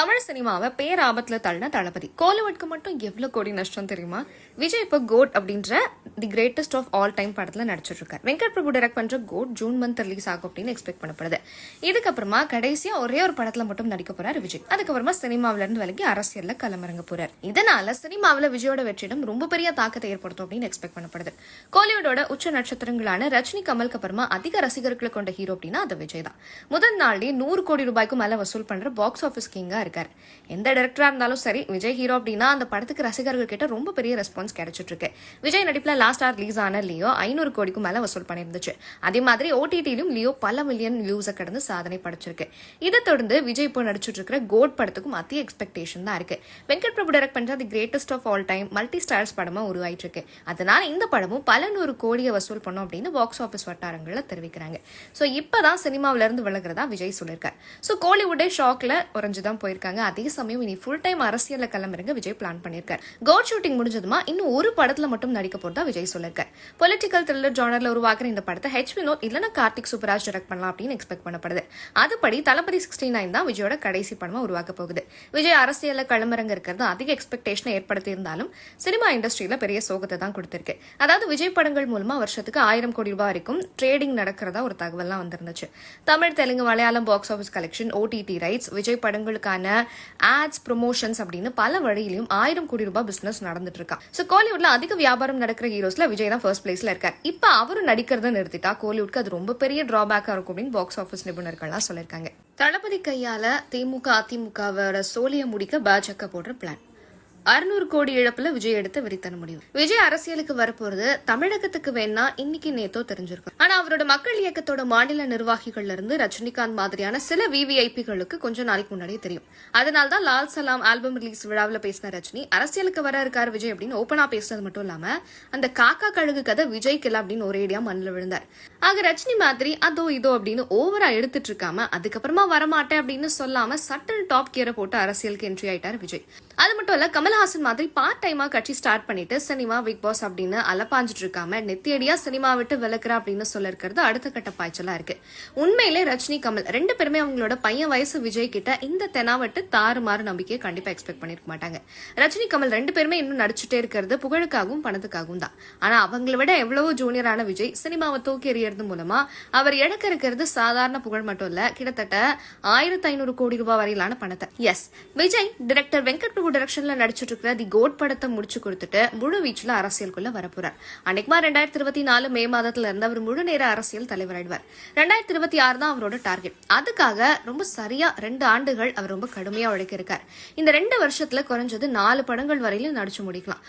தமிழ் சினிமாவை பேராபத்துல தள்ளின தளபதி. கோலிவுட்க்கு மட்டும் எவ்வளோ கோடி நஷ்டம் தெரியுமா? விஜய் இப்போ கோட் அப்படின்ற the greatest of all time படத்துல நடிச்சிட்டு வெங்கட் பிரபு டைரக்ட் பண்ற கோட் ஜூன் மந்த் ரிலீஸ் ஆகும் அப்படின்னு எக்ஸ்பெக்ட் பண்ணப்படுது. இதுக்கப்புறமா கடைசியா ஒரே ஒரு படத்துல மட்டும் நடிக்க போறாரு விஜய். அதுக்கப்புறமா சினிமாவிலேருந்து விலகி அரசியலில் களமிறங்க போறாரு. இதனால சினிமாவில் விஜயோட வெற்றிடம் ரொம்ப பெரிய தாக்கத்தை ஏற்படுத்தும் அப்படின்னு எக்ஸ்பெக்ட் பண்ணப்படுது. கோலிவுடோட உச்ச நட்சத்திரங்களான ரஜினி கமலுக்கு அப்புறமா அதிக ரசிகர்களை கொண்ட ஹீரோ அப்படின்னா அது விஜய் தான். முதல் நாள்லயே நூறு கோடி ரூபாய்க்கு மேல வசூல் பண்ற பாக்ஸ் ஆஃபீஸ் கிங்காக இருக்கார். எந்த டைரக்டரா இருந்தாலும் சரி விஜய் ஹீரோ அப்படின்னா அந்த படத்துக்கு ரசிகர்கள் கிட்ட ரொம்ப பெரிய ரெஸ்பான்ஸ் கிடைச்சிட்டு இருக்கு. விஜய் நடிப்பில் லாஸ்டாக ரிலீஸ் ஆன லியோ ஐநூறு கோடிக்கும் மேலே வசூல் பண்ணிருந்துச்சு அதே மாதிரி ஓடிடியிலும் லியோ பல மில்லியன் வியூஸை கடந்து சாதனை படைச்சிருக்கு. இதை தொடர்ந்து விஜய் இப்போ நடிச்சிட்டு இருக்கிற கோட் படத்துக்கும் அதிக எக்ஸ்பெக்டேஷன் தான் இருக்கு. வெங்கட் பிரபு டைரக்ட் பண்ற the greatest of all time multi stars படமா உருவாயிட்டு இருக்கு அதனால இந்த படமும் பல நூறு கோடியை வசூல் பண்ணும் அப்படின்னு பாக்ஸ் ஆஃபீஸ் வட்டாரங்கள்ல தெரிவிக்கிறாங்க. ஸோ இப்பதான் சினிமாவில இருந்து விலகிறதா விஜய் சொல்லியிருக்காரு. ஸோ கோலிவுட்டே ஷாக்ல உறைஞ்சு தான் போயிருக்காங்க. அதே சமயம் இனி ஃபுல் டைம் அரசியல் கிளம்புறங்க விஜய் பிளான் பண்ணியிருக்காரு. கோட் ஷூட்டிங் முடிஞ்சதுமா இன்னும் ஒரு படத்துல மட்டும் நடிக்க போறதா விஜய் சொல்லியிருக்காரு. பொலிட்டிக்கல் த்ரில்லர் ஜானரில் உருவாக்குற இந்த படத்தை ஹெச் வினோத் இல்லைனா கார்த்திக் சூப்பராஜ் டைரக்ட் பண்ணலாம் அப்படின்னு எக்ஸ்பெக்ட் பண்ணப்படுது. அதுபடி தளபதி சிக்ஸ்டி நைன் தான் விஜயோட கடைசி படமாக உருவாக்க போகுது. விஜய் அரசியலில் களமிறங்க இருக்கிறது அதிக எக்ஸ்பெக்டேஷனை ஏற்படுத்தி இருந்தாலும் சினிமா இண்டஸ்ட்ரியில் பெரிய சோகத்தை தான் கொடுத்துருக்கு. அதாவது விஜய் படங்கள் மூலமா வருஷத்துக்கு ஆயிரம் கோடி ரூபாய் வரைக்கும் ட்ரேடிங் நடக்கிறதா ஒரு தகவல்லாம் வந்திருந்துச்சு. Tamil Telugu Malayalam box office collection OTT rights Vijay படங்களுக்கான ads promotions அப்படின்னு பல வழியிலும் ஆயிரம் கோடி ரூபாய் பிசினஸ் நடந்துட்டு இருக்கா. ஸோ கோலிவுட்ல அதிக வியாபாரம் நடக்கிற ஹீரோஸ்ல விஜய் தான் ஃபர்ஸ்ட் பிளேஸ்ல இருக்கார். இப்போ அவரும் நடிக்கிறத நிறுத்திட்டா கோலிவுட்க்கு அது ரொம்ப பெரிய டிராபேக்கா இருக்கும் அப்படின்னு பாக்ஸ் ஆஃபீஸ் நிபுணர்கள்லாம் சொல்லியிருக்காங்க. தளபதி கையால திமுக அதிமுகவோட சோழிய முடிக்க பாஜக போடுற பிளான் அறுநூறு கோடி இழப்புல விஜய் எடுத்த வெறித்தன முடிவு. விஜய் அரசியலுக்கு வரப்போறது தமிழகத்துக்கு வேணா இன்னைக்கு நேத்தோ தெரிஞ்சிருக்கும். ஆனா அவரோட மக்கள் இயக்கத்தோட மாநில நிர்வாகிகள்ல இருந்து ரஜினிகாந்த் மாதிரியான சில விவிஐபிகளுக்கு கொஞ்ச நாளைக்கு முன்னாடியே தெரியும். அதனால தான் லால் சலாம் ஆல்பம் ரிலீஸ் விழாவில் பேசின ரஜினி அரசியலுக்கு வர இருக்காரு விஜய் அப்படின்னு ஓப்பனா பேசினது மட்டும் இல்லாம அந்த காக்கா கழுகு கதை விஜய் கிலா அப்படின்னு ஒரேடியா மண்ணில் விழுந்தார். ஆக ரஜினி மாதிரி அதோ இதோ அப்படின்னு ஓவரா எடுத்துட்டு இருக்காம அதுக்கப்புறமா வரமாட்டேன் அப்படின்னு சொல்லாம சட்டன் டாப் கியரை போட்டு அரசியலுக்கு என்ட்ரி ஆயிட்டார் விஜய். அது மட்டும் இல்ல கமல்ஹாசன் மாதிரி பார்ட் டைமா கட்சி ஸ்டார்ட் பண்ணிட்டு சினிமா பிக் பாஸ் அப்படின்னு அலப்பாஞ்சிட்டு இருக்காம நெத்தியடியா சினிமா விட்டு விளக்குற அப்படின்னு சொல்ல இருக்கிறது அடுத்த கட்ட பாய்ச்சலா இருக்கு. உண்மையிலே ரஜினி கமல் ரெண்டு பேருமே அவங்களோட பையன் வயசு விஜய் கிட்ட இந்த தெனாவட்டு தாறுமாறு நம்பிக்கையை கண்டிப்பா எக்ஸ்பெக்ட் பண்ணிருக்க மாட்டாங்க. ரஜினி கமல் ரெண்டு பேருமே இன்னும் நடிச்சுட்டே இருக்கிறது புகழுக்காகவும் பணத்துக்காகவும் தான். ஆனா அவங்கள விட எவ்வளவோ ஜூனியரான விஜய் சினிமாவை தூக்கி எறியறது மூலமா அவர் இழக்க இருக்கிறது சாதாரண புகழ் மட்டும் இல்ல கிட்டத்தட்ட ஆயிரத்தி ஐநூறு கோடி ரூபாய் வரையிலான பணத்தை. எஸ் விஜய் டிரெக்டர் வெங்கட் பிரபு நடிச்சு நடிச்சிட்டு இருக்கிற தி கோட் படத்தை முடிச்சு கொடுத்துட்டு முழு வீச்சுல அரசியலுக்குள்ள வரப்போறார். அன்னைக்குமா ரெண்டாயிரத்தி இருபத்தி நாலு மே மாதத்துல இருந்து அவர் முழு நேர அரசியல் தலைவராயிடுவார். ரெண்டாயிரத்தி இருபத்தி ஆறு தான் அவரோட டார்கெட். அதுக்காக ரொம்ப சரியா ரெண்டு ஆண்டுகள் அவர் ரொம்ப கடுமையா உழைக்க இருக்கார். இந்த ரெண்டு வருஷத்துல குறைஞ்சது நாலு படங்கள் வரையிலும் நடிச்சு முடிக்கலாம்.